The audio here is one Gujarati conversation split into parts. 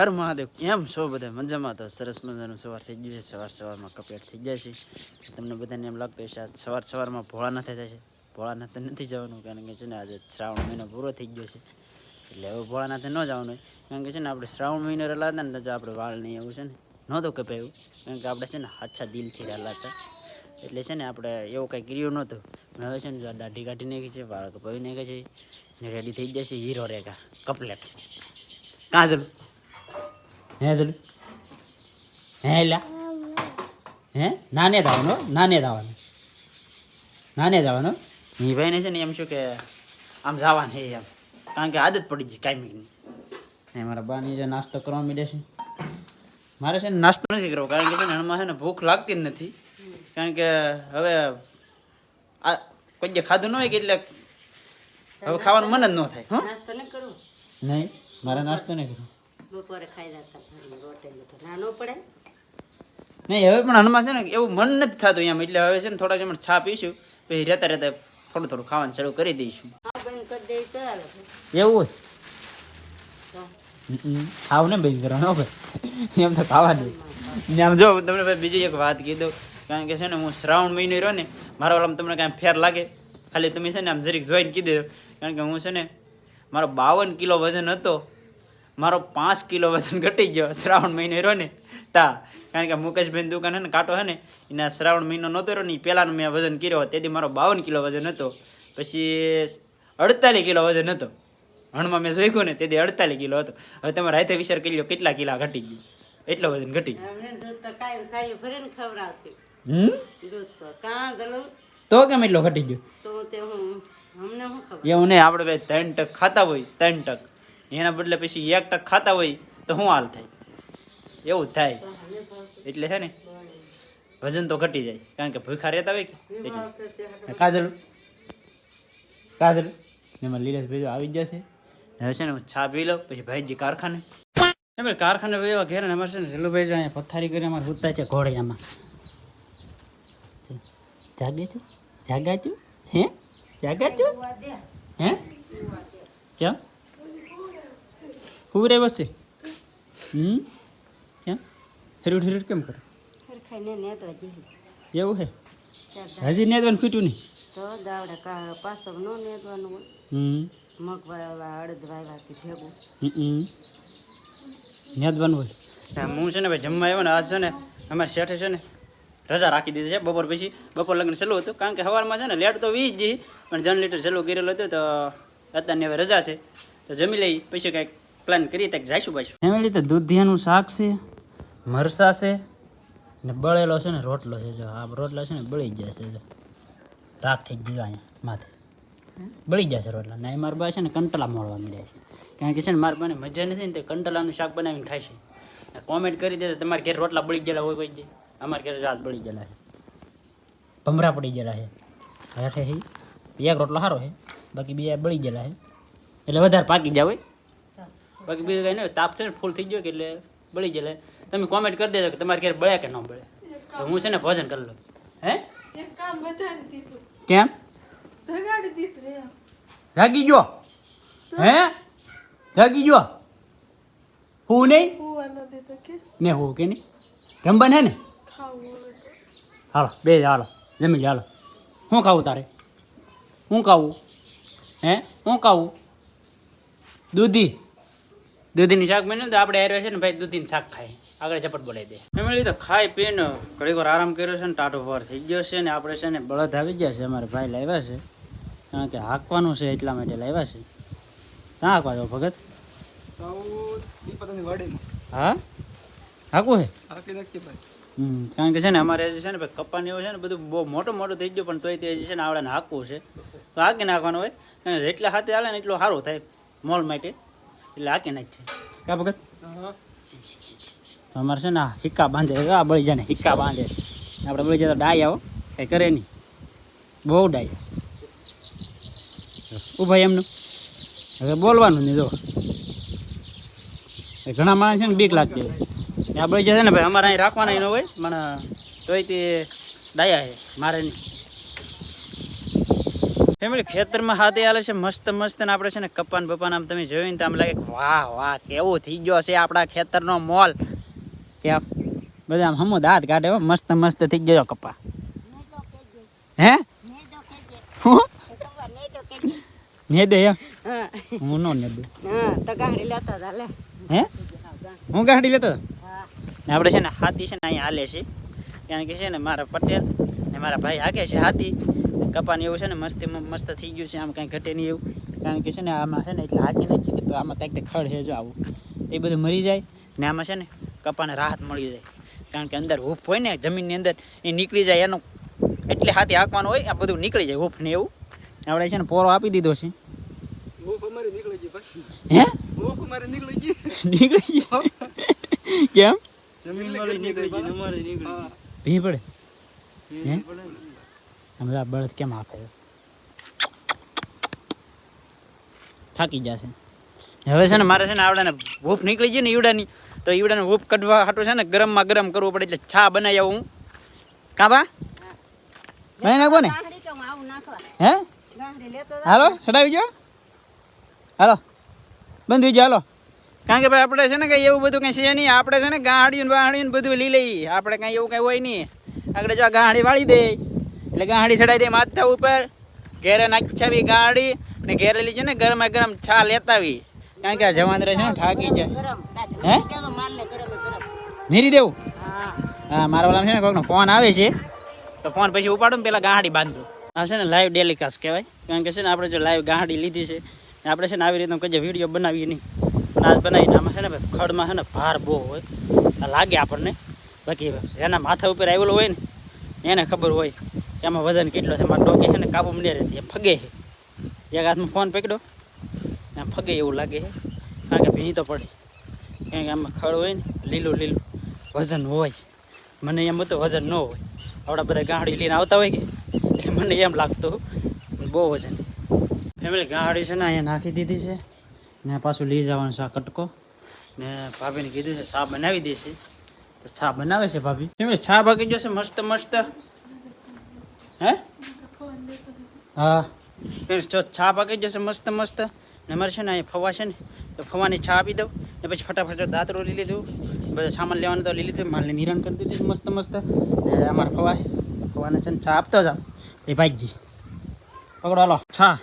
હર મહાદેવ. કેમ છો બધા? મજામાં તો? સરસ મજાનું સવાર થઈ ગયું છે. સવાર સવારમાં કપેટ થઈ જાય છે. તમને બધાને એમ લાગતું હશે, આજ સવાર સવારમાં ભોળાનાથ થાય છે. ભોળાનાથ નથી જવાનું, કારણ કે છે ને આજે શ્રાવણ મહિનો પૂરો થઈ ગયો છે. એટલે હવે ભોળાનાથે ન જવાનું હોય. કારણ કે છે ને આપણે શ્રાવણ મહિનો રહેલા હતા ને તો આપણે વાળ નહીં એવું છે ને, નહોતું કપાયું. કારણ કે આપણે છે ને હાચા દિલથી રહેલા હતા. એટલે છે ને આપણે એવું કંઈ કર્યું નહોતું. હવે છે ને દાઢી કાઢી નાખી છે, વાળ કપાવી નાખે છે. ને રેડી થઈ જશે હીરો રેખા, કપલેટ. કાં ચલું? હે ચલું હે લા. હે? નાને જવાનું નાને જવાનું નાને જવાનું એ ભાઈને છે ને એમ શું કે આમ જવાનું હે એમ. કારણ કે આદત પડી ગઈ કાયમીની. ને મારા બાની જે નાસ્તો કરવા માંડે છે. મારે છે ને નાસ્તો નથી કરવો કારણ કે છે ને હમણાં છે ને ભૂખ લાગતી જ નથી. કારણ કે હવે આ કોઈ જે ખાધું ન હોય કે એટલે હવે ખાવાનું મન જ ન થાય ન નહીં મારે નાસ્તો નહીં કરવો. બપોરે ખાઈ જતા ઘરની તો ના પડે. નહીં હવે પણ હનુમાન છે ને એવું મન નથી થતું એમ. એટલે હવે છે ને થોડા સમય છા પીશું પછી રહેતા રહેતા થોડું થોડું ખાવાનું શરૂ કરી દઈશું. દે એવું ખાવ ને ભાઈ કરવાનો ભાઈ. એમ તો ખાવાનું ને આમ જો હું તમને ભાઈ બીજી એક વાત કીધું કારણ કે છે ને હું શ્રાવણ મહિનો રહ્યો ને મારા વાળામાં તમને કાંઈ ફેર લાગે. ખાલી તમે છે ને આમ જરીક જોઈને કીધી કારણ કે હું છે ને મારો બાવન કિલો વજન હતો. મારો પાંચ કિલો વજન ઘટી ગયો શ્રાવણ મહિનો રહ્યો ને તા. કારણ કે મુકેશભાઈ દુકાન હે ને કાંટો હે ને એના શ્રાવણ મહિનો નહોતો રહ્યો ને પહેલાંનું પહેલાનો મેં વજન કર્યો તેથી મારો બાવન કિલો વજન હતો. પછી અડતાલીસ કિલો વજન હતો. હણમાં મેં જોઈશું ને તેથી અડતાલીસ કિલો હતો. હવે તમે રાતે વિચાર કરી લો કેટલા કિલા ઘટી ગયું. એટલો વજન ઘટી ગયું. તો કેમ એટલો ઘટી ગયો? એવું નહીં આપણે ભાઈ ત્રણ ટક ખાતા હોય ત્રણ ટક. એના બદલે પછી એક ટક ખાતા હોય તો શું હાલ થાય? એવું જ થાય. એટલે છે ને વજન તો ઘટી જાય. કારણ કે ભૂખા રહેતા હોય કે? એટલે. કાજલ કાજલ એમાં લીલેશ ભાઈ આવી જ જશે. હવે છે ને હું ચા પી લઉં પછી ભાઈજી કારખાને. કારખાને એવા ઘેર ને અમારે છે ને ઝીલુભાઈ છે અહીંયા પથારી કરી અમારે સૂતા છે ઘોડિયામાં. જાગે છે? જાગા છું? હે? જાગા છું? હે? કેમ? હું રે બસે હમ? કેમ? હેરું હેરું કેમ કરે? એવું હે? હજી નેદવાનું ફીટું નહીં? તો દાવડા કા પાછો નો નેતવાનું હોય. હમ. મગ વાવ્યા અડદ વાવ્યાથી ભેગું. હમ નેદવાનું હોય. હું છે ને ભાઈ જમવા આવ્યો ને આજ છે ને અમારે શેઠે છે ને રજા રાખી દીધી છે બપોર પછી બપોર લગ્ન સહેલું હતું. કારણ કે સવારમાં છે ને લેટ તો વી જ જઈ પણ જનરેટર સહેલું કરેલું હતું તો અત્યારની હવે રજા છે. તો જમી લઈ પછી કંઈક પ્લાન કરીએ ત્યાં જઈશું પાછું. ફેમિલી તો દૂધિયાનું શાક છે, મરસા છે, ને બળેલો છે ને રોટલો છે. જો આ રોટલા છે ને બળી જાય છે, જો. રાખ થઈ ગયો અહીંયા માથે. બળી છે રોટલા. ને મારા બા છે ને કંટલા મળવા મળ્યા છે. કારણ કે છે ને મારા બાને મજા નથી ને તે કંટલાનું શાક બનાવીને ખાય છે. કોમેન્ટ કરી દેજો, તમારે ઘેર રોટલા બળી ગયેલા હોય કોઈ અમારે ઘેર રાત બળી ગયેલા છે. ભમરા પડી ગયેલા છે. હેઠે એક રોટલો સારો છે. બાકી બીજા બળી ગયેલા છે. એટલે વધારે પાકી જાય હોય. બાકી બીજું કંઈ નહીં તાપ છે ને ફૂલ થઈ ગયો કે એટલે બળી જાય તમે કોમેન્ટ કરી દેજો કે તમારે ઘેર બળ્યા કે ન બળે તો હું છે ને ભોજન કરી લઉં. હે? કામ જાગી ગયો? હે? જાગી ગયો? હું નહીં? ન હું કે નહીં? જમવાનું હે ને? હાલો બે હાલો જમી હાલો. શું ખાવું તારે? શું ખાવું? હે? શું ખાવું? દૂધી? દૂધીની શાક બન્યું તો આપણે એરવે છે ને ભાઈ દૂધીનું શાક ખાય આગળ ઝપટ બોલાવી દે. ફેમિલી તો ખાઈ પીને ઘડીક વાર આરામ કર્યો છે ને ટાટો પર થઈ ગયો છે ને આપણે છે ને બળદ આવી ગયા છે અમારે ભાઈ લાવ્યા છે. કારણ કે હાંકવાનું છે એટલા માટે લાવ્યા છે. ક્યાં હાંકવા જો ભગત. હા? હાંકવું છે? કારણ કે છે ને અમારે જે છે ને ભાઈ કપ્પાને એવું છે ને બધું બહુ મોટું મોટું થઈ ગયું પણ તોય તે છે ને આવડે હાંકવું છે. તો હાંકી નાખવાનું હોય. જેટલા હાથે હાલે ને એટલું સારું થાય મોલ માટે. એટલે હાંકી નાખીએ કા ભગત? અમારે છે ને આ સિક્કા બાંધે આ બળી જાય ને હિક્કા બાંધે. આપણે બળી જાય તો ડાય આવો કંઈ કરે નહીં. બહુ ડાય. ઉભાઈ એમનું. હવે બોલવાનું નહીં જો. એ ઘણા માણસ છે ને બીક લાગતી હોય. આ બળી જશે ને ભાઈ અમારે અહીં રાખવાના ન હોય પણ તોય તે ડાયા છે મારે નહીં. ફેમિલી ખેતરમાં હાથે હાલે છે મસ્ત મસ્ત ને આપણે છે ને કપાન બપાન આમ તમે જોયું ને તો આમ લાગે વાહ વાહ કેવો થઈ ગયો છે આપણા ખેતરનો મોલ. કેમ બધા આમ હમો દાંત કાઢે મસ્ત મસ્ત થઈ ગયો કપા. હે? હું ને દે હું નો ને દે તો ગાડી લેતા હતા લે. હે? હું ગાડી લેતો ને આપણે છે ને હાથી છે ને અહીંયા હાલે છે. કારણ કે છે ને મારા પટેલ ને મારા ભાઈ હાકે છે હાથી. કપાને એવું છે ને મસ્તી મસ્ત થઈ ગયું છે આમ કાંઈ ઘટે નહીં એવું. કારણ કે છે ને આમાં છે ને એટલે હાકી નથી કે તો આમાં કાંઈક તે ખડ છે જો આવું. એ બધું મરી જાય ને આમાં છે ને કપાને રાહત મળી જાય. કારણ કે અંદર હૂફ હોય ને જમીનની અંદર એ નીકળી જાય એનું એટલે હાથી હાંકવાનું હોય આ બધું નીકળી જાય હૂફ ને એવું. આપણે છે ને પોરો આપી દીધો છે. નીકળી ગઈ ભાઈ. હે? નીકળી ગઈ. નીકળી ગઈ? કેમ? જમીન નીકળી પડે? હે? આ બળદ કેમ આપે થાકી જશે. હવે છે ને મારે છે ને આવડાને ભૂપ નીકળી ગઈ ને ઈવડાની તો ઈવડાને ભૂપ કાઢવા હાટું છે ને ગરમમાં ગરમ કરવું પડે એટલે છા બનાવી આવું કાબા બનાવી નાખો ને હે હાલો ચડાવી ગયો? હાલો. બંધ થઈ ગયો હાલો. કારણ કે ભાઈ આપણે છે ને કંઈ એવું બધું કંઈ છે નહીં. આપણે છે ને ગાંહડીયું ને વાહડીયું ને બધું લઈ લઈએ. આપણે કંઈ એવું કંઈ હોય નહીં. આગળ જો ગાંહડી વાળી દે. એટલે ગાડી ચડાવી દે માથા ઉપર. ઘેરે નાખી ગાડી ને ઘેરે લીધી ને ગરમા ગરમ છા લેતા આવી. કારણ કે આ રહે છે ને થાકી જાય. હે? મેરી દેવું? હા, મારા વાળા છે ને કોઈકનો ફોન આવે છે. તો ફોન પછી ઉપાડું પેલા ગાડી બાંધું. આ છે ને લાઈવ ડેલિકાસ્ટ કહેવાય. કારણ કે છે ને આપણે જો લાઈવ ગાડી લીધી છે આપણે છે ને આવી રીતનું કઈ વીડિયો બનાવીએ નહીં. નાચ બનાવીને આમાં છે ને ખડમાં છે ને ભાર બહુ હોય. લાગે આપણને. બાકી જેના માથા ઉપર આવેલો હોય ને, એને ખબર હોય. કે આમાં વજન કેટલો છે? મારા ડોકે છે ને કાબુ મને રહેતી. ફગે છે. એક હાથમાં ફોન પકડ્યો. ને ફગે એવું લાગે છે. કારણ કે ભીની તો પડે. કારણ કે આમાં ખડ હોય ને, લીલું લીલું વજન હોય. મને એમ હતું વજન ન હોય. આપણા બધા ગાંડી લઈને આવતા હોય કે? એટલે મને એમ લાગતું બહુ વજન. ફેમિલી ગાંડી છે ને, અહીંયા નાખી દીધી છે. ને પાછું લઈ જવાનું છે આ કટકો. ને ભાભીને કીધું છે ચા બનાવી દેશે. તો ચા બનાવે છે ભાભી? ફેમિલી ચા ભાગી જશે મસ્ત મસ્ત. હે? હા. જો છા પાકી જશે મસ્ત મસ્ત. ને અમારે છે ને અહીં ફવા છે ને તો ફવાની છા આપી દઉં. ને પછી ફટાફટ દાંતરો લઈ લીધું. બધા સામાન લેવાનું તો લઈ લીધું. માલને નિરાણ કરી દીધું મસ્ત મસ્ત. ને અમારે ફવા ફવાને છે ને છા આપતો જાવ એ ભાઈજી. પકડો હાલો. છા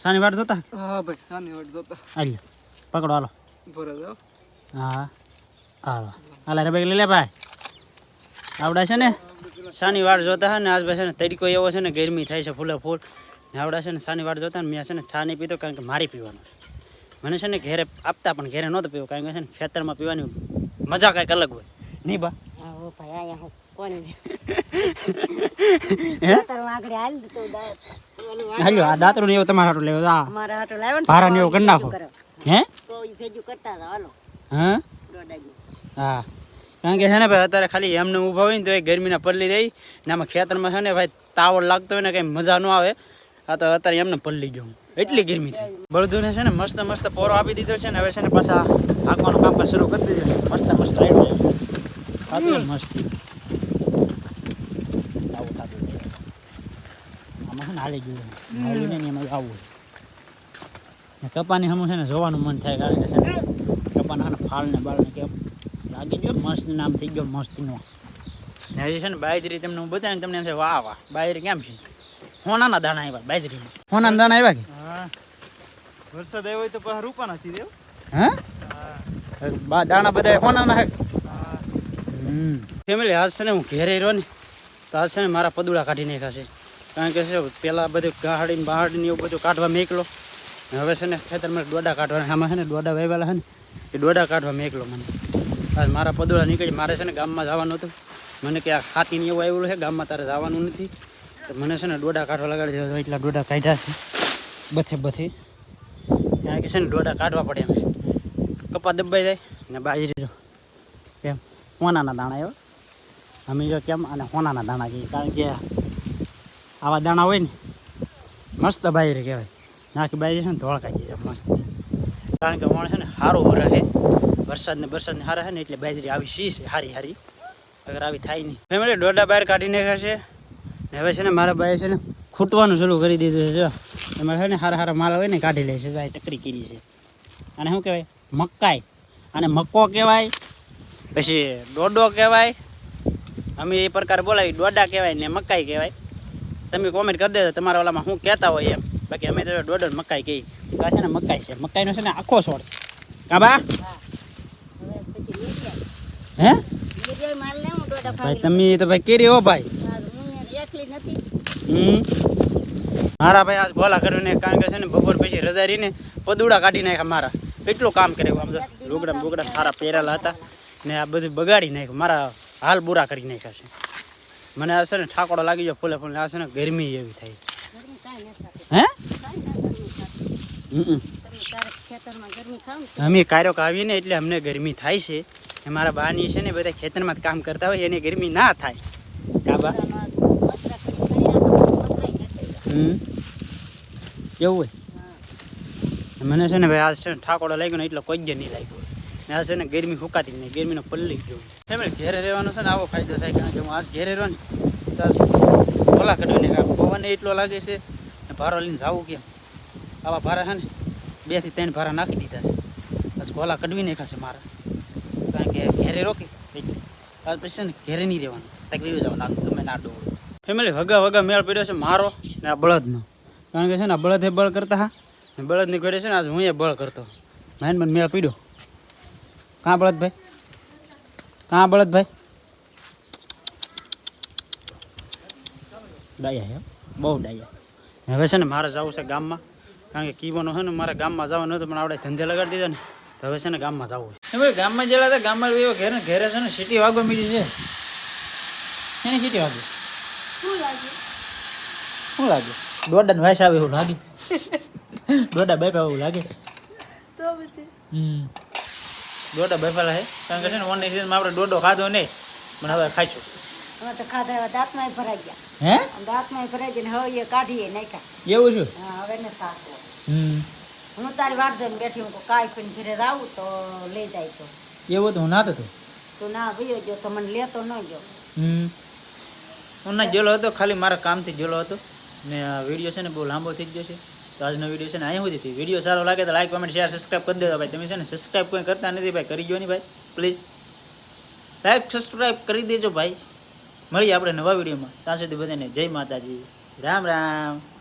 છાની વાટ જોતા? હા ભાઈ સાની વાટ જોતા. હાલ પકડો હાલો. ભરે હા. હાલો. હાલ રે લઈ લે ભાઈ. આવડા છે ને? શનિવાર જોતા હોય ને આજ પાસે ને તડકો એવો છે ને ગરમી થાય છે ફૂલે ફૂલ. ને આવડા છે ને શનિવાર જોતા ને મેં છે ને ચા નહીં પીતો કારણ કે મારી પીવાનું છે. મને છે ને ઘેરે આપતા પણ ઘેરે નહોતો પીવો કારણ કે છે ને ખેતરમાં પીવાની મજા કાંઈક અલગ હોય. નહીં બા? હા હું. હે? હાલ આ- દાંતરું ને એવું તમારે હાટું લેવું આ ભારા ને એવું કરી નાખો. હે? હા? હા. કારણ કે છે ને ભાઈ અત્યારે ખાલી એમને ઊભા હોય ને તો એ ગરમીના પલ્લી દઈ ને આમાં ખેતરમાં છે ને ભાઈ તાવડ લાગતો હોય ને કંઈ મજા ન આવે. આ તો અત્યારે એમને પલ્લી ગયો એટલી ગરમી થાય બળદુને છે ને મસ્ત મસ્ત પોરો આપી દીધો છે ને હવે છે ને પાછા આંકવાનું કામ શરૂ કરી દીધું મસ્ત મસ્ત મસ્ત. આવું થતું. આમાં છે ને હાલી ગયું હાલી એમાં આવવું ને કપાની હમું છે ને જોવાનું મન થાય કારણ કે છે ને કપાના ફાળને ને ફાળ ને બાળ ને કેમ લાગી ગયો મસ્ત નામ થઈ ગયો મસ્તીનો. ને હજી છે ને બાજરી તમને હું બતાવીને તમને એમ છે વાહ વાહ બાજરી કેમ છે? હોનાના દાણા આવ્યા બાજરીમાં હોનાના દાણા આવ્યા કે? હા. વરસાદ આવ્યો હોય તો પાછા રૂપા નથી દેવ હા? બા દાણા બધા હોનાના હે. હમ. ફેમિલી આજ છે ને હું ઘેરે રહ્યો ને તો આજ છે ને મારા પદુડા કાઢી નાખ્યા છે. કારણ કે છે પેલા બધું ગાહડીને બહાડીને એવું બધું કાઢવા મેકલો. હવે છે ને ખેતરમાં દોડા કાઢવાના આમાં છે ને દોડા વાવેલા છે ને એ દોડા કાઢવા મેકલો મને. આજ મારા પદોળા નીકળી, મારે છે ને ગામમાં જવાનું હતું. મને કે આ ખાતીને એવું આવેલું છે, ગામમાં તારે જવાનું નથી. તો મને છે ને ડોડા કાઢવા લગાડી દીધો એટલા ડોડા કાઢ્યા છે, બથે બથે. કારણ કે છે ને ડોડા કાઢવા પડે એમ. કપા દબાઈ જાય ને બાજરી જો. કેમ હોનાના દાણા એવા. અમે જો કેમ, અને હોનાના દાણા કહીએ, કારણ કે આવા દાણા હોય ને, મસ્ત બાજરી કહેવાય. નાખી બાજરી છે ને ધોળકાઈ જાય, મસ્ત. કારણ કે વણ છે ને સારું વરે છે વરસાદને વરસાદને સારા છે ને એટલે બાજરી આવી સી છે, હારી હારી. અગર આવી થાય નહીં. ફેમિલી ડોડા બહાર કાઢી નાખ્યા ને હવે છે ને મારા ભાઈ છે ને ખૂટવાનું શરૂ કરી દીધું છે, જો. એમાં છે ને સારા સારા માલ હોય ને કાઢી લે છે ટકરી કરી છે. અને શું કહેવાય? મકાઈ. અને મક્કો કહેવાય, પછી ડોડો કહેવાય. અમે એ પ્રકાર બોલાવી ડોડા કહેવાય ને મકાઈ કહેવાય. તમે કોમેન્ટ કરી દેજો, તમારા ઓલામાં શું કહેતા હોય એમ. બાકી અમે તો ડોડો મકાઈ કહી છે ને મકાઈ છે, મકાઈનો છે ને આખો છોડ છે. કાબા હે? ભાઈ તમે તો ભાઈ કેરી હો ભાઈ. હમ. મારા ભાઈ આજ ભોલા કર્યું ને કારણ કે છે ને બપોર પછી રજા રહીને પદુડા કાઢી નાખ્યા મારા. કેટલું કામ કર્યું આમ તો લુગડા બુગડા સારા પહેરેલા હતા ને આ બધું બગાડી નાખ્યું. મારા હાલ બુરા કરી નાખ્યા છે. મને આ છે ને ઠાકોડો લાગી ગયો ફૂલે ફૂલે. આ છે ને ગરમી એવી થાય. હે? અમે કાયરોક આવીને એટલે અમને ગરમી થાય છે. મારા બાની છે ને બધા ખેતરમાં જ કામ કરતા હોય, એને ગરમી ના થાય. કાબા હમ? એવું હોય? મને છે ને ભાઈ આજ છે ને ઠાકોડો લાગ્યો ને એટલે કોઈ જ નહીં લાગ્યો. ને આ છે ને ગરમી ફૂકાતી નહીં, ગરમીનો પલ્લી ગયો ફેમિલી ઘેરે રહેવાનો છે ને આવો ફાયદો થાય, કારણ કે હું આજ ઘેરે રહ્યો ને, તો ઓલા કઢવીને પવન એટલો લાગે છે, ને ભારો લઈને જાવું કેમ? આવા ભારા છે ને, બેથી ત્રણ ભારા નાખી દીધા છે. બસ ઓલા કઢવીને ખાશે મારા. કારણ કે ઘેરે રોકી પછી છે ને ઘેરે નહીં રહેવાનું. તકલીફ જવાનું? આગળ ગમે ના ડોળ ફેમિલી હગા વગા મેળ પડ્યો છે મારો ને આ બળદનો. કારણ કે છે ને આ બળદ એ બળ કરતા હા. ને બળદની ઘરે છે ને આજ હું એ બળ કરતો. મેન મને મેળ પીડ્યો. કાં બળદ ભાઈ? કાં બળદ ભાઈ? ડાયા બહુ ડાયા. હવે છે ને મારે જવું છે ગામમાં. કારણ કે કીવાનો છે ને મારે ગામમાં જવાનું હતું, પણ આપણે ધંધે લગાડી દીધા ને. તો હવે છે ને ગામમાં જવું છે. ભાઈ ગામમાં જેલા હતા ગામમાં એવો ઘેર ને ઘેરે છે ને સિટી વાગવા મીડી છે. એની સિટી વાગે. શું લાગે? શું લાગે? દોડા ને વાસ આવે એવું લાગે. દોડા બેફા એવું લાગે. તો પછી? હમ. દોડા બેફેલા હે કારણ કે છે ને વન સિઝનમાં આપણે દોડો ખાધો નહીં. પણ હવે ખાઈશું. હવે તો ખાધા એવા દાંતમાં ભરાઈ ગયા. હે? દાંતમાં ભરાઈ ગયા ને હવે એ કાઢીએ નાખ્યા. એવું છે? હવે ને સાચવો હમ. હું તારી વાત જોઈને બેઠી હું કાંઈ પણ ઘરે આવું તો લઈ જાય તો. એવું તો હું નાતો હતો તું ના ભાઈ ગયો તો મને લેતો ન ગયો. હમ. હું ના જેલો હતો ખાલી મારા કામથી જેલો હતો. ને આ વીડિયો છે ને બહુ લાંબો થઈ ગયો છે. તો આજનો વીડિયો છે ને અહીંયા સુધી વીડિયો સારો લાગે તો લાઈક કમેન્ટ શેર સબસ્ક્રાઈબ કરી દેજો ભાઈ. તમે છે ને સબસ્ક્રાઈબ કોઈ કરતા નથી ભાઈ કરી ગયો નહીં ભાઈ. પ્લીઝ લાઈક સબસ્ક્રાઈબ કરી દેજો ભાઈ. મળીએ આપણે નવા વિડીયોમાં. ત્યાં સુધી બધાને જય માતાજી. રામ રામ.